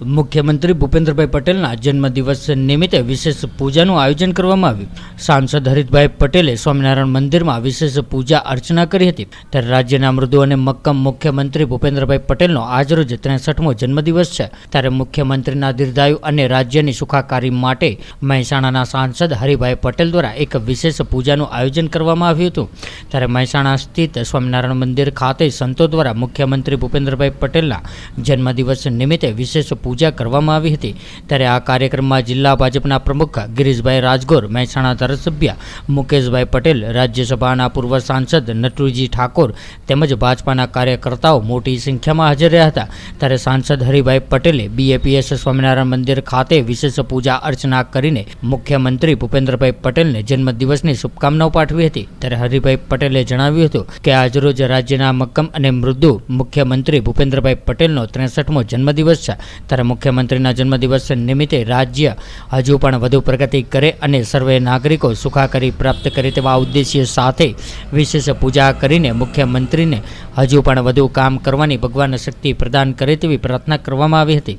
મુખ્યમંત્રી ભૂપેન્દ્રભાઈ પટેલના જન્મદિવસ નિમિત્તે વિશેષ પૂજાનું આયોજન કરવામાં આવ્યું. સાંસદ હરિતભાઈ પટેલે સ્વામિનારાયણ મંદિરમાં વિશેષ પૂજા અર્ચના કરી હતી. ત્યારે રાજ્યના મૃદુ અને મક્કમ મુખ્યમંત્રી ભૂપેન્દ્રભાઈ પટેલનો આજરોજ ત્રેસઠમો જન્મદિવસ છે. ત્યારે મુખ્યમંત્રીના દીર્ઘાયુ અને રાજ્યની સુખાકારી માટે મહેસાણાના સાંસદ હરિભાઈ પટેલ દ્વારા એક વિશેષ પૂજાનું આયોજન કરવામાં આવ્યું હતું. ત્યારે મહેસાણા સ્થિત સ્વામિનારાયણ મંદિર ખાતે સંતો દ્વારા મુખ્યમંત્રી ભૂપેન્દ્રભાઈ પટેલના જન્મદિવસ નિમિત્તે વિશેષ પૂજા કરવામાં આવી હતી. ત્યારે આ કાર્યક્રમમાં જિલ્લા ભાજપના પ્રમુખ ગિરીશભાઈ રાજગોર, મહેસાણા ધારાસભ્ય મુકેશભાઈ પટેલ, રાજ્યસભાના પૂર્વ સાંસદ નટુજી ઠાકોર તેમજ ભાજપાના કાર્યકર્તાઓ મોટી સંખ્યામાં હાજર રહ્યા હતા. ત્યારે સાંસદ હરિભાઈ પટેલે બીએપીએસ સ્વામિનારાયણ મંદિર ખાતે વિશેષ પૂજા અર્ચના કરીને મુખ્યમંત્રી ભૂપેન્દ્રભાઈ પટેલને જન્મદિવસની શુભકામનાઓ પાઠવી હતી. ત્યારે હરિભાઈ પટેલે જણાવ્યું હતું કે આજરોજ રાજ્યના મક્કમ અને મૃદુ મુખ્યમંત્રી ભૂપેન્દ્રભાઈ પટેલનો ત્રેસઠમો જન્મદિવસ છે. ત્યારે મુખ્યમંત્રીના જન્મદિવસ નિમિત્તે રાજ્ય હજુ પણ વધુ પ્રગતિ કરે અને સર્વે નાગરિકો સુખાકારી પ્રાપ્ત કરે તેવા ઉદ્દેશ્ય સાથે વિશેષ પૂજા કરીને મુખ્યમંત્રીને હજુ પણ વધુ કામ કરવાની ભગવાન શક્તિ પ્રદાન કરે તેવી પ્રાર્થના કરવામાં આવી હતી.